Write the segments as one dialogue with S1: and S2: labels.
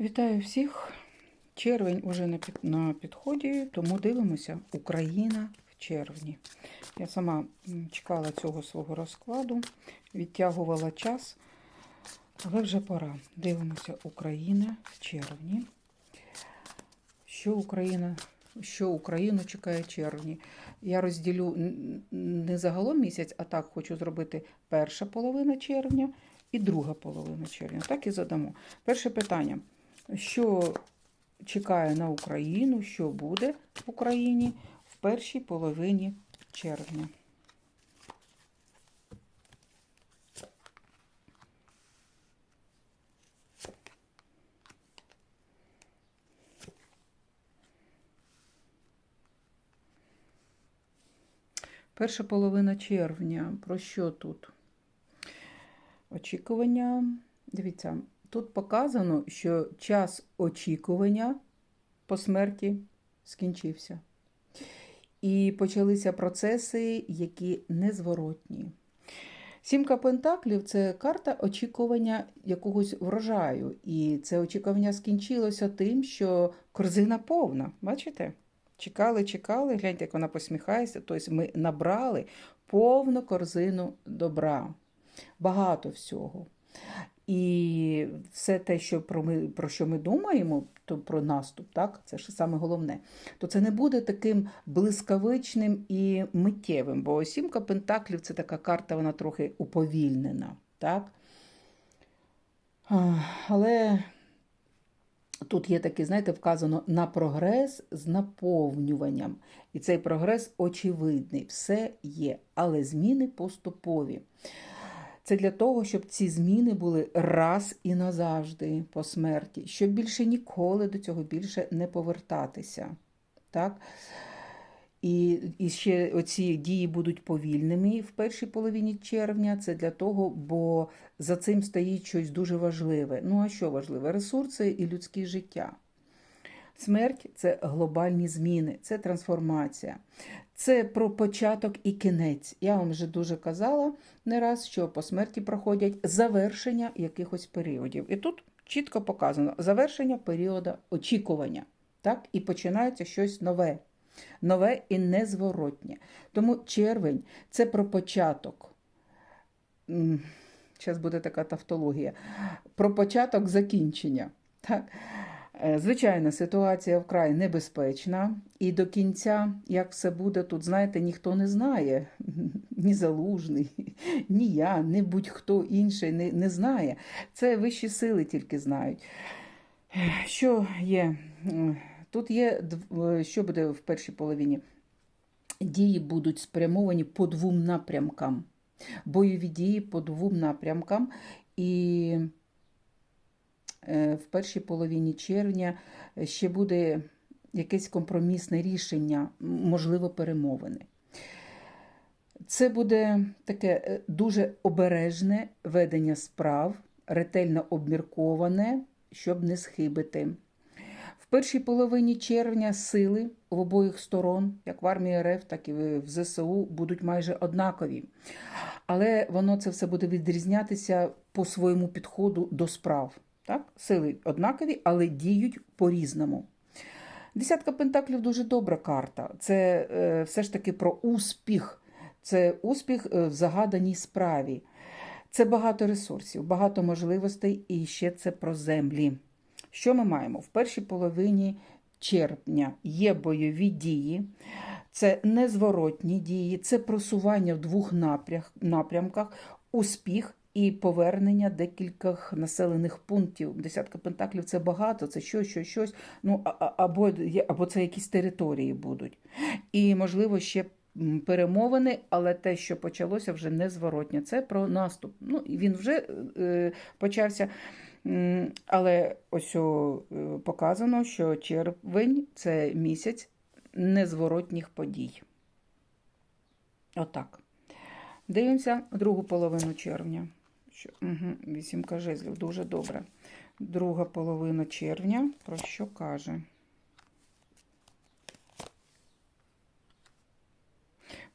S1: Вітаю всіх. Червень уже на, під, на підході, тому дивимося Україна в червні. Я сама чекала цього свого розкладу, відтягувала час, але вже пора. Дивимося Україна в червні. Що Україна, що Україну чекає червні? Я розділю не загалом місяць, а так хочу зробити перша половина червня і друга половина червня. Так і задамо. Перше питання. Що чекає на Україну, що буде в Україні в першій половині червня? Перша половина червня. Про що тут? Очікування. Дивіться, тут показано, що час очікування по смерті скінчився. І почалися процеси, які незворотні. Сімка Пентаклів це карта очікування якогось врожаю. І це очікування скінчилося тим, що корзина повна. Бачите? Чекали, чекали, гляньте, як вона посміхається. Тобто ми набрали повну корзину добра. Багато всього. І все те, що про, ми, про що ми думаємо, то про наступ, так, це ж саме головне, то це не буде таким блискавичним і миттєвим, бо сімка пентаклів це така карта, вона трохи уповільнена. так. Але тут є таке, знаєте, вказано на прогрес з наповнюванням. І цей прогрес очевидний, все є, але зміни поступові. Це для того, щоб ці зміни були раз і назавжди по смерті, щоб більше ніколи до цього більше не повертатися. Так? І, і ще оці дії будуть повільними в першій половині червня. Це для того, бо за цим стоїть щось дуже важливе. Ну а що важливе? Ресурси і людське життя. Смерть це глобальні зміни, це трансформація, це про початок і кінець. Я вам вже дуже казала не раз, що по смерті проходять завершення якихось періодів. І тут чітко показано завершення періоду очікування. Так? І починається щось нове, нове і незворотнє. Тому червень це про початок. Зараз буде така тавтологія. Про початок закінчення. Так? Е, Звичайно, ситуація вкрай небезпечна, і до кінця, як все буде, тут, знаєте, ніхто не знає, ні залужний, ні я, ні будь-хто інший не, не знає. Це вищі сили тільки знають. Що є? Тут є, е, що буде в першій половині? Дії будуть спрямовані по двом напрямкам. Бойові дії по двом напрямкам. І в першій половині червня ще буде якесь компромісне рішення, можливо, перемовини. Це буде таке е, дуже обережне ведення справ, ретельно обмірковане, щоб не схибити. В першій половині червня сили в обох сторон, як в армії РФ, так і в ЗСУ, будуть майже однакові. Але воно це все буде відрізнятися по своєму підходу до справ. Так? Сили однакові, але діють по-різному. Десятка пентаклів дуже добра карта. Це е, все ж таки про успіх. Це успіх е, в загаданій справі. Це багато ресурсів, багато можливостей, і ще це про землі. Що ми маємо? В першій половині червня є бойові дії, це незворотні дії, це просування в двох напрямках, успіх і повернення декількох населених пунктів. Десятка пентаклів це багато, це щось, щось, щось. Ну, або, або це якісь території будуть. І, можливо, ще перемовини, але те, що почалося, вже незворотнє. Це про наступ. Ну, він вже е, почався. Але ось е, показано, що червень це місяць незворотніх подій. Отак. Дивимося другу половину червня. Що, угу, вісімка жезлів, дуже добре. Друга половина червня про що каже?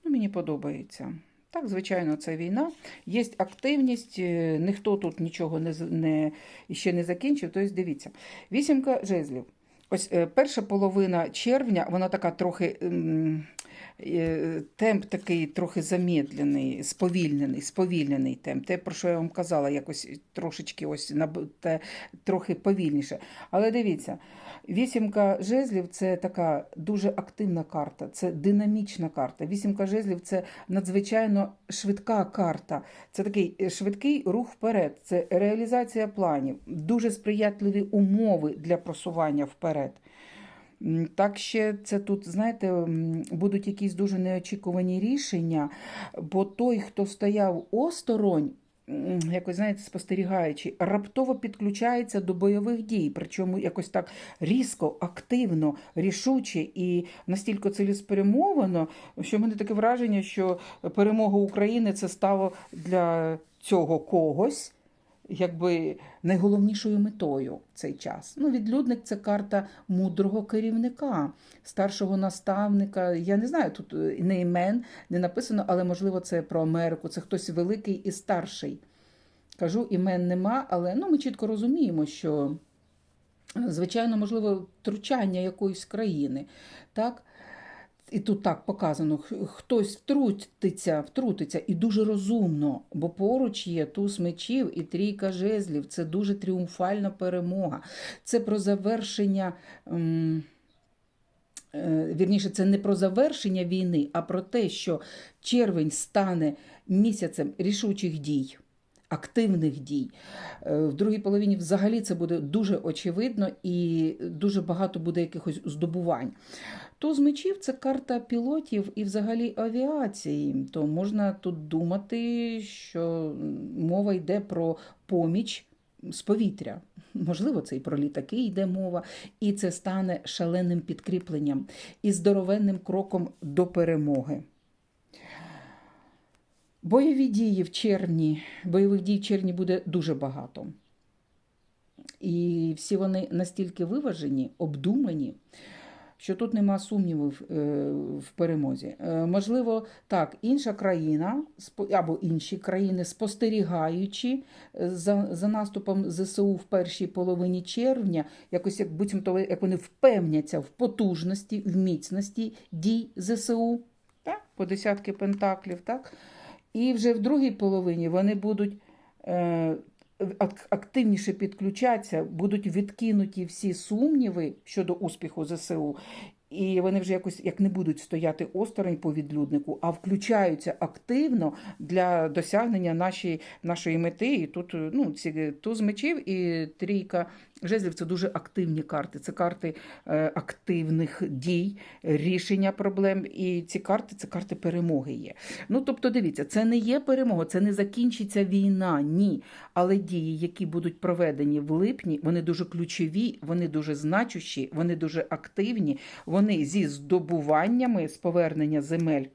S1: Ну, мені подобається. Так, звичайно, це війна. Є активність, е, ніхто тут нічого не, не, ще не закінчив. Тобто, дивіться, вісімка жезлів. Ось е, перша половина червня, вона така трохи. Е, Темп такий трохи замедлений, сповільнений, сповільнений темп. Те, про що я вам казала, якось трошечки ось те, трохи повільніше. Але дивіться, вісімка жезлів це така дуже активна карта, це динамічна карта. Вісімка жезлів це надзвичайно швидка карта. Це такий е, швидкий рух вперед, це реалізація планів, дуже сприятливі умови для просування вперед. Так ще це тут, знаєте, будуть якісь дуже неочікувані рішення, бо той, хто стояв осторонь, якось знаєте, спостерігаючи, раптово підключається до бойових дій, причому якось так різко, активно, рішуче і настільки цілеспрямовано, що в мене таке враження, що перемога України це стало для цього когось. Якби найголовнішою метою в цей час. Ну, відлюдник це карта мудрого керівника, старшого наставника. Я не знаю, тут е, не імен не написано, але можливо це про Америку. Це хтось великий і старший. Кажу, імен нема, але ну, ми чітко розуміємо, що, е, звичайно, можливо, втручання якоїсь країни. Так? І тут так показано, хтось втрутиться, втрутиться і дуже розумно, бо поруч є туз мечів і трійка жезлів. Це дуже тріумфальна перемога. Це про завершення. е, Вірніше, це не про завершення війни, а про те, що червень стане місяцем рішучих дій, активних дій. Е, В другій половині взагалі це буде дуже очевидно і дуже багато буде якихось здобувань. Туз мечів це карта пілотів і взагалі авіації. То можна тут думати, що мова йде про поміч з повітря. Можливо, це і про літаки йде мова, і це стане шаленим підкріпленням і здоровенним кроком до перемоги. Бойові дії в червні, бойових дій в червні буде дуже багато. І всі вони настільки виважені, обдумані, що тут нема сумнівів е, в перемозі. Е, Можливо, так, інша країна або інші країни, спостерігаючи е, за, за наступом ЗСУ в першій половині червня, якось як буцімто як вони впевняться в потужності, в міцності дій ЗСУ, так? по десятки пентаклів, так? І вже в другій половині вони будуть активніше підключаться, будуть відкинуті всі сумніви щодо успіху ЗСУ. І вони вже якось як не будуть стояти осторонь по відлюднику, а включаються активно для досягнення нашої, нашої мети. І тут ну, ці туз мечів і трійка жезлів це дуже активні карти. Це карти е, активних дій, рішення проблем. І ці карти це карти перемоги є. Ну, тобто, дивіться, це не є перемога, це не закінчиться війна, ні. Але дії, які будуть проведені в липні, вони дуже ключові, вони дуже значущі, вони дуже активні, вони зі здобуваннями з повернення земель.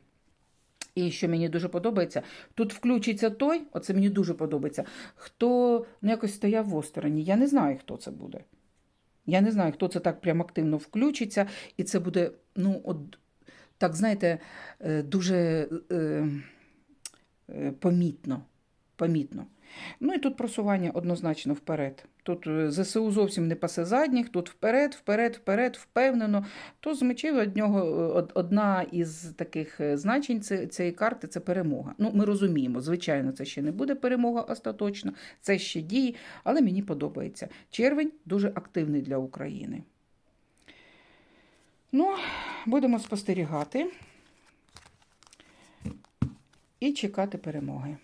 S1: І що мені дуже подобається, тут включиться той, оце мені дуже подобається, хто ну, якось стояв в остороні. Я не знаю, хто це буде. Я не знаю, хто це так прям активно включиться, і це буде, ну, от, так, знаєте, е, дуже е, е, помітно. помітно. Ну і тут просування однозначно вперед. Тут е, ЗСУ зовсім не пасе задніх, тут вперед, вперед, вперед, впевнено. То з мечів од нього е, одна із таких е, значень цієї карти це перемога. Ну, ми розуміємо, звичайно, це ще не буде перемога остаточно, це ще дії, але мені подобається. Червень дуже активний для України. Ну, будемо спостерігати і чекати перемоги.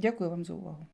S1: Дякую вам за увагу.